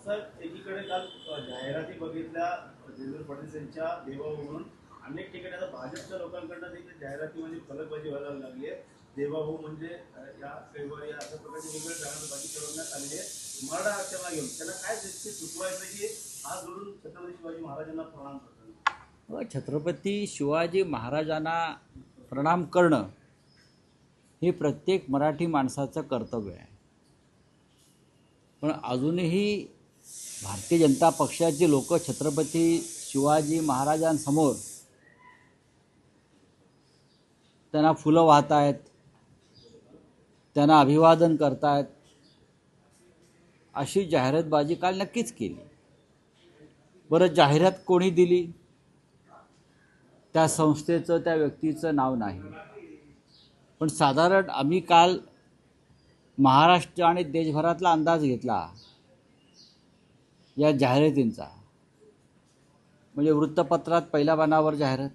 Sir एकीकडे काल जाहिराती बघितल्या देवेंद्र फडणवीस यांच्या देवाभाऊकडून अनेक ठिकाणी आता भाजपच्या लोकांकडनं देखील जाहिरातीमध्ये फलकबाजी व्हायला लागली आहे. देवाभाऊ म्हणजे या फेब्रुवारी अशा प्रकारची वेगवेगळ्या जाहिरातबाजी करण्यात आलेली आहे मराठा आरक्षणाला घेऊन त्यांना काय ते सुचवायचं की हात जोडून छत्रपती शिवाजी महाराजांना प्रणाम करतात छत्रपती शिवाजी महाराजांना प्रणाम करणं हे प्रत्येक मराठी माणसाचं कर्तव्य आहे. पण अजूनही भारतीय जनता पक्षाचे लोक छत्रपती शिवाजी महाराजांसमोर त्यांना फुलं वाहत आहेत त्यांना अभिवादन करतायत अशी जाहिरातबाजी काल नक्कीच केली. बरं जाहिरात कोणी दिली? त्या संस्थेचं त्या व्यक्तीचं नाव नाही. पण साधारण आम्ही काल महाराष्ट्र आणि देशभरातला अंदाज घेतला या जाहिरातींचा. म्हणजे वृत्तपत्रात पहिल्या पानावर जाहिरात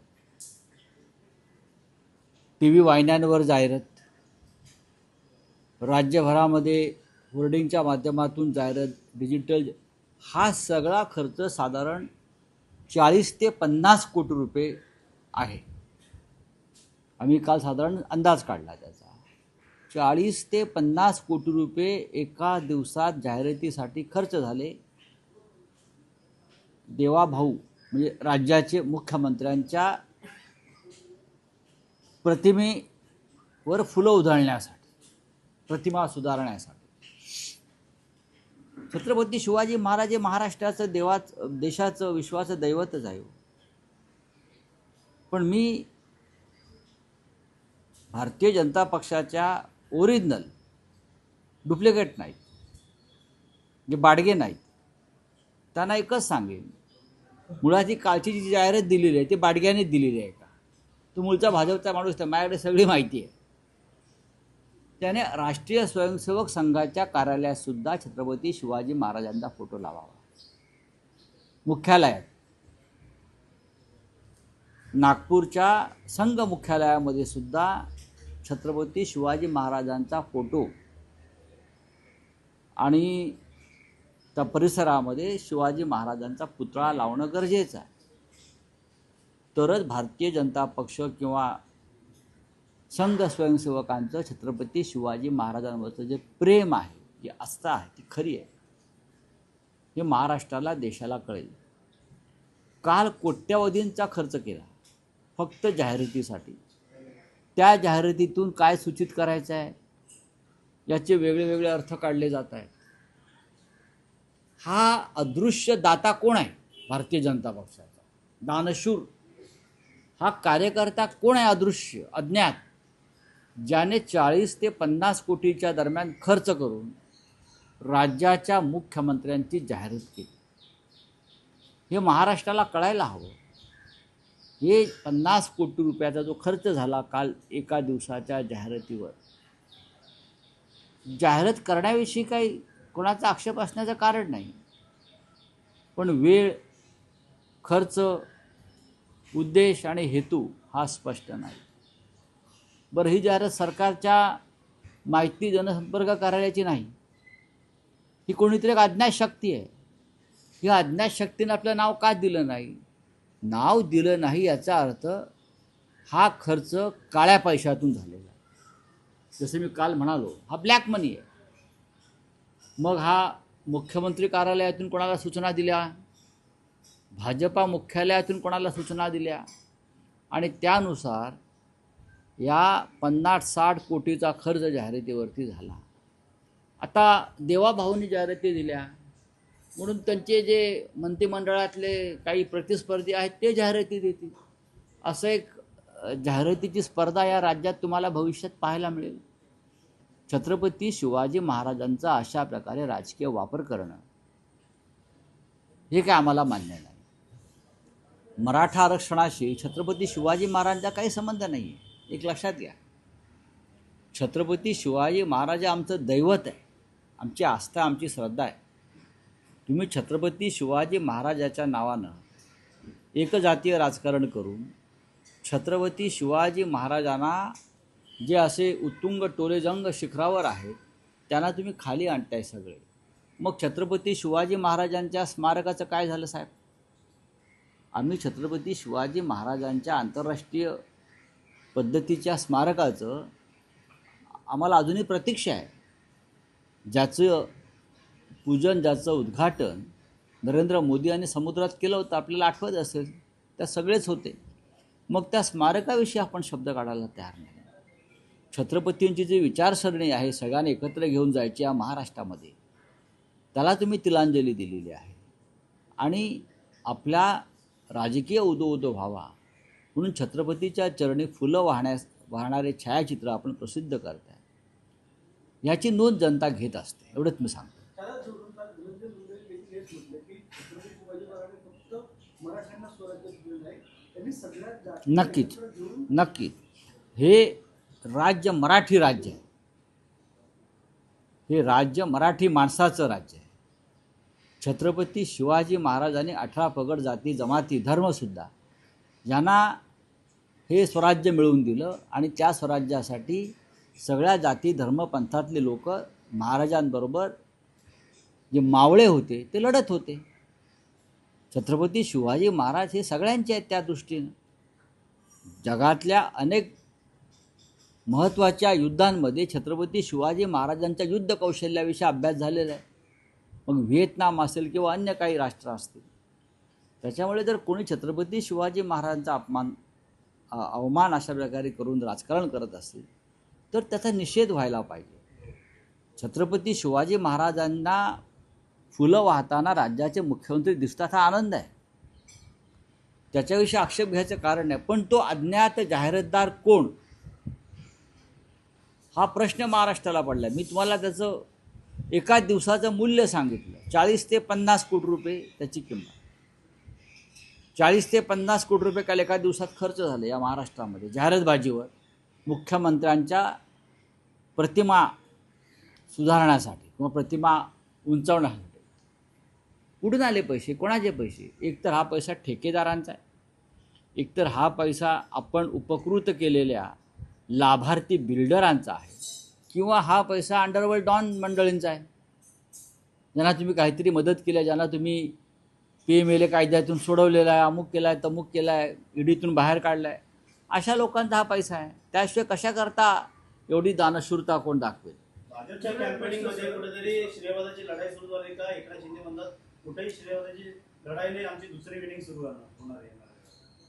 टी व्ही वाहिन्यांवर जाहिरात राज्यभरामध्ये होर्डिंगच्या माध्यमातून जाहिरात डिजिटल हा सगळा खर्च साधारण चाळीस ते पन्नास कोटी रुपये आहे. आम्ही काल साधारण अंदाज काढला त्याचा. चाळीस ते पन्नास कोटी रुपये एका दिवसात जाहिरातीसाठी खर्च झाले. देवाभाऊ म्हणजे राज्याचे मुख्यमंत्र्यांच्या प्रतिमेवर फुलं उधळण्यासाठी प्रतिमा सुधारण्यासाठी. छत्रपती शिवाजी महाराज हे महाराष्ट्राचं देवाच देशाचं विश्वाचं दैवतच आहे हो. पण मी भारतीय जनता पक्षाच्या ओरिजिनल डुप्लिकेट नाहीत. जे बाडगे नाहीत. त्यांना एकच सांगेन मुळात ही कालची जी जाहिरात दिलेली आहे ती बाडग्याने दिलेली आहे का? तो मूळचा भाजपचा माणूस तर माझ्याकडे सगळी माहिती आहे. त्याने राष्ट्रीय स्वयंसेवक संघाच्या कार्यालयात सुद्धा छत्रपती शिवाजी महाराजांचा फोटो लावावा. मुख्यालयात. नागपूरच्या संघ मुख्यालयामध्ये सुद्धा छत्रपती शिवाजी महाराजांचा फोटो. आणि त्या परिसरामध्ये शिवाजी महाराजांचा पुतळा लावणं गरजेचं आहे. तरच भारतीय जनता पक्ष किंवा संघ स्वयंसेवकांचं छत्रपती शिवाजी महाराजांवरचं जे प्रेम आहे जी आस्था आहे ती खरी आहे. हे महाराष्ट्राला देशाला कळेल. काल कोट्यावधींचा खर्च केला. फक्त जाहिरातीसाठी. त्या जाहिरातीतून काय सूचित करायचं आहे याचे वेगळे वेगळे अर्थ काढले जात आहेत. हा अदृश्य दाता कोण आहे? भारतीय जनता पक्षाचा. दानशूर. हा कार्यकर्ता कोण आहे अदृश्य अज्ञात? ज्याने चाळीस ते पन्नास कोटीच्या दरम्यान खर्च करून राज्याच्या मुख्यमंत्र्यांची जाहिरात केली. हे महाराष्ट्राला कळायला हवं. हे पन्नास कोटी रुपयाचा जो खर्च झाला काल एका दिवसाच्या जाहिरातीवर. जाहिरात करण्याविषयी काही कोणाचा आक्षेप असण्याचं कारण नाही. पण वेळ खर्च उद्देश आणि हेतू हा स्पष्ट नाही. बरं ही जाहिरात सरकारच्या माहिती जनसंपर्क कार्यालयाची नाही. ही कोणीतरी एक अज्ञात शक्ती आहे. ही अज्ञात शक्तीनं आपलं नाव का दिलं नाही? नाव दिलं नाही याचा अर्थ हा खर्च काळ्या पैशातून झालेला आहे. जसं मी काल म्हणालो हा ब्लॅक मनी आहे. मग हा मुख्यमंत्री कार्यालयातून कोणाला सूचना दिल्या? भाजपा मुख्यालयातून कोणाला सूचना दिल्या? आणि त्यानुसार या पन्नास साठ कोटीचा खर्च जाहिरातीवरती झाला. आता देवाभाऊंनी जाहिराती दिल्या. म्हणून त्यांचे जे मंत्रिमंडळातले काही प्रतिस्पर्धी आहेत ते जाहिराती देतील. असं एक जाहिरातीची स्पर्धा या राज्यात तुम्हाला भविष्यात पाहायला मिळेल. छत्रपती शिवाजी महाराजांचा अशा प्रकारे राजकीय वापर करणं हे काय आम्हाला मान्य नाही. मराठा आरक्षणाशी छत्रपती शिवाजी महाराजांचा काही संबंध नाही आहे एक लक्षात घ्या. छत्रपती शिवाजी महाराज आमचं दैवत आहे. आमची आस्था आमची श्रद्धा आहे. तुम्ही छत्रपती शिवाजी महाराजाच्या नावानं एकजातीय राजकारण करून छत्रपती शिवाजी महाराजांना जे असे उत्तुंग टोलेजंग शिखरावर आहेत त्यांना तुम्ही खाली आणताय सगळे. मग छत्रपती शिवाजी महाराजांच्या स्मारकाचं काय झालं साहेब? आम्ही छत्रपती शिवाजी महाराजांच्या आंतरराष्ट्रीय पद्धतीच्या स्मारकाचं आम्हाला अजूनही प्रतीक्षा आहे. ज्याचं पूजन ज्याचं उद्घाटन नरेंद्र मोदी यांनी समुद्रात केलं होतं आपल्याला आठवत असेल त्या सगळेच होते. मग त्या स्मारकाविषयी आपण शब्द काढायला तयार नाही. छत्रपतींची जी विचारसरणी आहे सगळ्यांना एकत्र घेऊन जायची या महाराष्ट्रामध्ये त्याला तुम्ही तिलांजली दिलेली आहे. आणि आपल्या राजकीय उदो उदो व्हावा म्हणून छत्रपतीच्या चरणी फुलं वाहण्यास वाहणारे छायाचित्र आपण प्रसिद्ध करताय. ह्याची नोंद जनता घेत असते एवढंच मी सांगतो. त्याला मुंडे यांनी हेच म्हटलं की छत्रपती शिवाजी महाराजांनी फक्त मराठ्यांना स्वराज्य नाही त्यांनी सगळ्यात नक्कीच. नक्कीच. हे राज्य मराठी राज्य आहे. हे राज्य मराठी माणसाचं राज्य आहे. छत्रपती शिवाजी महाराजांनी अठरा पगड जाती जमाती धर्मसुद्धा यांना हे स्वराज्य मिळवून दिलं आणि त्या स्वराज्यासाठी सगळ्या जाती धर्मपंथातले लोक महाराजांबरोबर जे मावळे होते ते लढत होते. छत्रपती शिवाजी महाराज हे सगळ्यांचे आहेत त्या दृष्टीनं. जगातल्या अनेक महत्त्वाच्या युद्धांमध्ये छत्रपती शिवाजी महाराजांच्या युद्ध कौशल्याविषयी अभ्यास झालेला आहे. मग व्हिएतनाम असेल किंवा अन्य काही राष्ट्र असतील. त्याच्यामुळे जर कोणी छत्रपती शिवाजी महाराजांचा अपमान अवमान अशा प्रकारे करून राजकारण करत असेल तर त्याचा निषेध व्हायला पाहिजे. छत्रपती शिवाजी महाराजांना फुलं वाहताना राज्याचे मुख्यमंत्री दिसतात हा आनंद आहे. त्याच्याविषयी आक्षेप घ्यायचं कारण नाही पण तो अज्ञात जाहिरातदार कोण? हा प्रश्न महाराष्ट्राला पडला मी तुम्हाला त्याचं एका दिवसाचं मूल्य सांगितलं. चाळीस ते पन्नास कोटी रुपये त्याची किंमत. चाळीस ते पन्नास कोटी रुपये काल एका दिवसात खर्च झाले या महाराष्ट्रामध्ये. जाहिरातबाजीवर मुख्यमंत्र्यांच्या प्रतिमा सुधारण्यासाठी किंवा प्रतिमा उंचावण्यासाठी. कुठून आले पैसे? कोणाचे पैसे? एकतर हा पैसा ठेकेदारांचा आहे. एकतर हा पैसा आपण उपकृत केलेल्या लाभार्थी बिल्डरांचा आहे. किंवा हा पैसा अंडरवर्ल्ड डॉन मंडळींचा आहे. ज्यांना तुम्ही काहीतरी मदत केली आहे ज्यांना तुम्ही पी एम एल ए कायद्यातून सोडवलेला आहे अमुक केला आहे तमुक केला आहे ईडीतून बाहेर काढला आहे अशा लोकांचा हा पैसा आहे. त्याशिवाय कशा करता एवढी दानशूरता कोण दाखवेल? भाजपच्या कॅम्पेनिंगमध्ये कुठेतरी श्रेयवादाची लढाई सुरू झाली का? एकनाथ शिंदे म्हणतात कुठेही श्रेयवादाची लढाई नाही आमची दुसरी विनिंग सुरू होणार आहे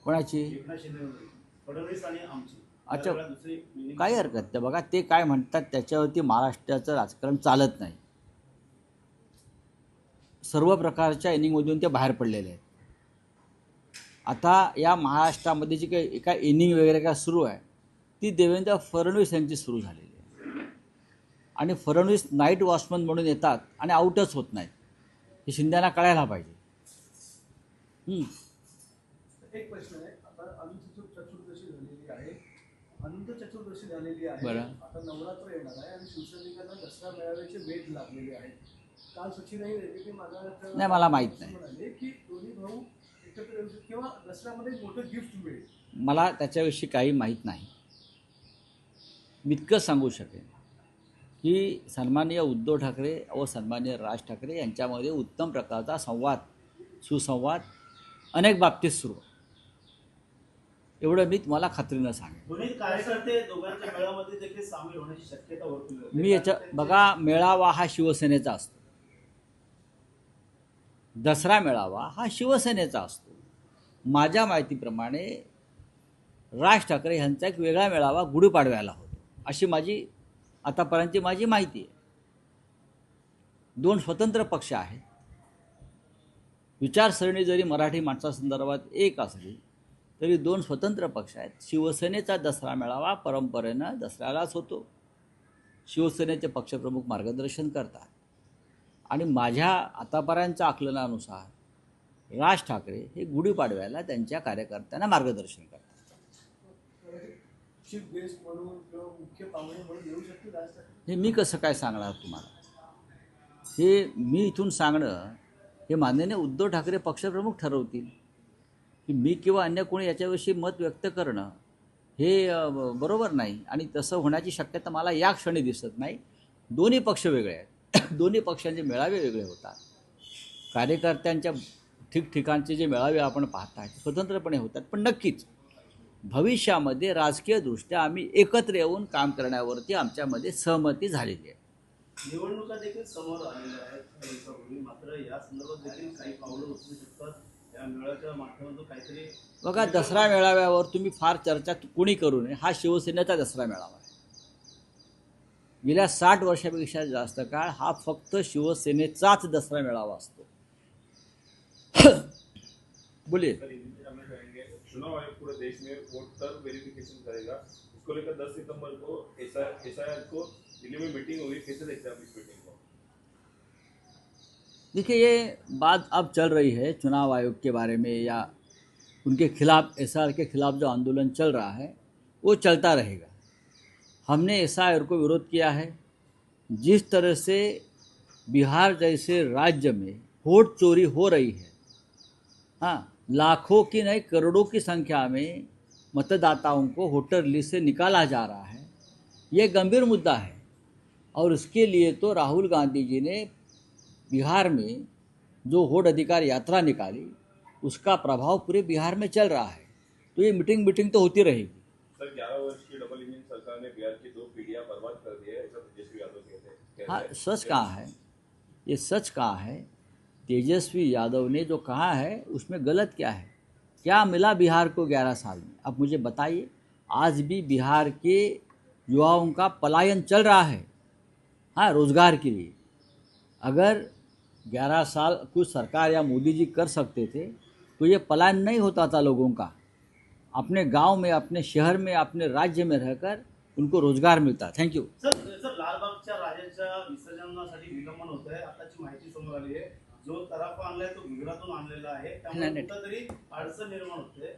कोणाची? एकनाथ शिंदे म्हणतात. फडणवीस आणि आमची. अच्छा. दुसरी काही हरकत नाही बघा ते काय म्हणतात त्याच्यावरती महाराष्ट्राचं राजकारण चालत नाही. सर्व प्रकारच्या इनिंगमधून ते बाहेर पडलेले आहेत. आता या महाराष्ट्रामध्ये जी काही एका इनिंग वगैरे काय सुरू आहे ती देवेंद्र फडणवीस यांची सुरू झालेली आहे. आणि फडणवीस नाईट वॉचमन म्हणून येतात आणि आऊटच होत नाहीत. हे शिंद्यांना कळायला पाहिजे. एक प्रश्न आहे. आता अनंत चतुर्दशी झालेली आहे. अनंत चतुर्दशी झालेली आहे. बरं. आता नवरात्र येणार आहे आणि शिवसैनिकांना दसरा मेळाव्याचे वेध लागलेले आहेत. काल सचिनही रेड्डी मागा नाही, मला माहीत नाही. म्हणाले की दोन्ही भाऊ एकत्र येऊ किंवा दसऱ्यामध्ये मोठं गिफ्ट मिळेल. मला त्याच्याविषयी काही माहीत नाही. मी इतकंच सांगू शकेन. की सन्माननीय उद्धव ठाकरे व सन्माननीय राज ठाकरे यांच्यामध्ये उत्तम प्रकारचा संवाद सुसंवाद अनेक बाबतीत सुरू. एवढं मी तुम्हाला खात्रीनं सांगेन जाते. मी याच्या बघा मेळावा हा शिवसेनेचा असतो दसरा मेळावा हा शिवसेनेचा असतो माझ्या माहितीप्रमाणे राज ठाकरे यांचा एक वेगळा मेळावा गुढीपाडव्याला होतो अशी माझी आतापर्यंतची माझी माहिती आहे. दोन स्वतंत्र पक्ष आहेत. विचारसरणी जरी मराठी माणसासंदर्भात एक असली तरी दोन स्वतंत्र पक्ष आहेत. शिवसेनेचा दसरा मेळावा परंपरेनं दसऱ्यालाच होतो. शिवसेनेचे पक्षप्रमुख मार्गदर्शन करतात. आणि माझ्या आतापर्यंतच्या आकलनानुसार राज ठाकरे हे गुढीपाडव्याला त्यांच्या कार्यकर्त्यांना मार्गदर्शन करतात. गेस्ट म्हणून किंवा मुख्य पाहुणे म्हणून येऊ शकतील हे मी कसं काय सांगणार तुम्हाला? हे मी इथून सांगणं हे माननीय उद्धव ठाकरे पक्षप्रमुख ठरवतील की मी किंवा अन्य कोणी याच्याविषयी मत व्यक्त करणं हे ब- बरोबर नाही आणि तसं होण्याची शक्यता मला या क्षणी दिसत नाही. दोन्ही पक्ष वेगळे आहेत. दोन्ही पक्षांचे मेळावे वेगळे होतात. कार्यकर्त्यांच्या ठिकठिकाणचे जे मेळावे आपण पाहताय आहेत स्वतंत्रपणे होतात. पण नक्कीच भविष्यामध्ये राजकीयदृष्ट्या आम्ही एकत्र येऊन काम करण्यावरती आमच्यामध्ये सहमती झालेली आहे. निवडणुका देखील समोर आलेल्या आहेत. काही दिवसापूर्वी मात्र या संदर्भात देखील काही पावलं उचलू शकतात या मेळाव्याच्या माध्यमातून काहीतरी बघा दसरा मेळाव्यावर तुम्ही फार चर्चा कोणी करू नये हा शिवसेनेचा दसरा मेळावा आहे. गेल्या साठ वर्षापेक्षा जास्त काळ हा फक्त शिवसेनेचाच दसरा मेळावा असतो. बोलिए चुनाव आयोग पूरे देश में वोट तर वेरिफिकेशन करेगा। इसको लेकर 10 सितंबर को एस आई को दिल्ली में मीटिंग हुई कैसे देखते हैं आप इस मीटिंग को। देखिए, ये बात अब चल रही है चुनाव आयोग के बारे में या उनके खिलाफ एस के खिलाफ जो आंदोलन चल रहा है, वो चलता रहेगा। हमने एस को विरोध किया है। जिस तरह से बिहार जैसे राज्य में वोट चोरी हो रही है हाँ लाखों की नहीं करोड़ों की संख्या में मतदाताओं को वोटर लिस्ट से निकाला जा रहा है। ये गंभीर मुद्दा है। और उसके लिए तो राहुल गांधी जी ने बिहार में जो वोट अधिकार यात्रा निकाली उसका प्रभाव पूरे बिहार में चल रहा है। तो ये मीटिंग मीटिंग तो होती रहेगी। सर 11 वर्ष की डबल इंजन सरकार ने बिहार की दो पीढ़ियाँ बर्बाद कर दी है ऐसा तेजस्वी यादव कहते हैं। हाँ सच कहा है। ये सच कहा है तेजस्वी यादव ने जो कहा है, उसमें गलत क्या है? क्या मिला बिहार को ग्यारह साल में? अब मुझे बताइए। आज भी बिहार के युवाओं का पलायन चल रहा है। हाँ रोज़गार के लिए। अगर ग्यारह साल कुछ सरकार या मोदी जी कर सकते थे तो ये पलायन नहीं होता था लोगों का। अपने गाँव में, अपने शहर में, अपने राज्य में रहकर उनको रोज़गार मिलता। थैंक यू सर सर लालबागच्या राजाच्या विसर्जनासाठी विलंबन होत आहे आताची माहिती समोर आली आहे. जो तराफा आणलाय तो गुजरातून आणलेला आहे त्यामुळे. कुठंतरी अडचण निर्माण होते